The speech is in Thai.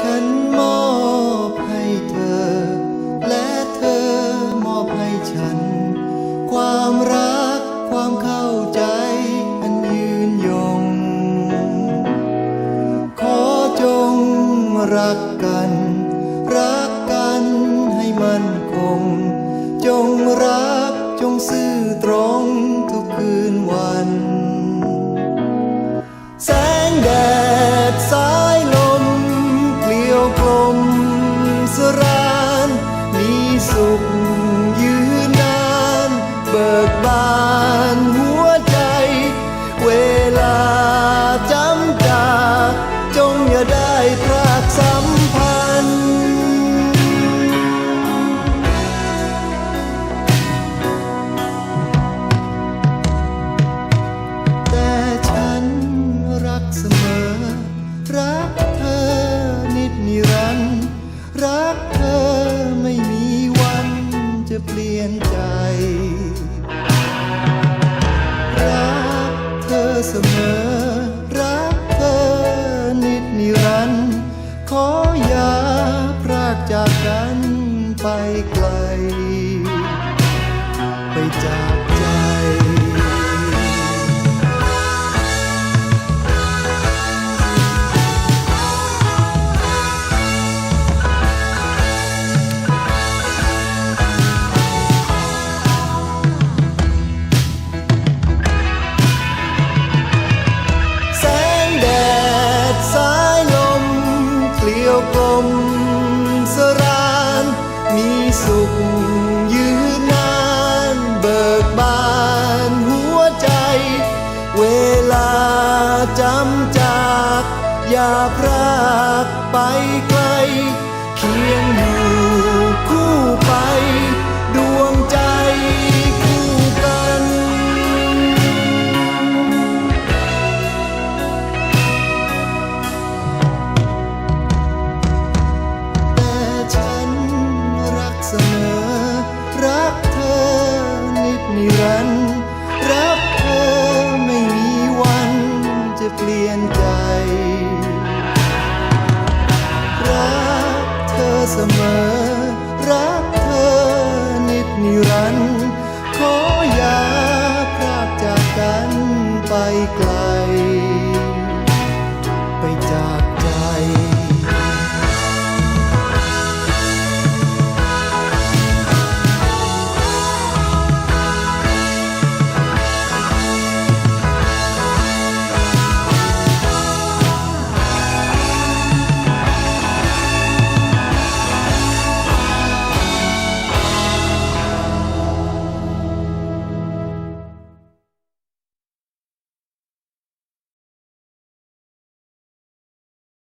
ฉันมอบให้เธอ และเธอมอบให้ฉัน ความรักความเข้าใจอันยืนยง ขอจงรักกัน รักกันให้มันคง จง นใจ รักเธอเสมอ รักเธอนิดนิรันดร์ขออย่าพรากจากกันไปไกล ไปจาก สุขยืนนานเบิกบานหัวใจ เวลาจำจาก อย่าพรากไป นิรันดร์รักเธอไม่มีวันจะเปลี่ยนใจ รักเธอเสมอ รักเธอนิดนิรันดร์ขออย่าพรากจากกันไปไกล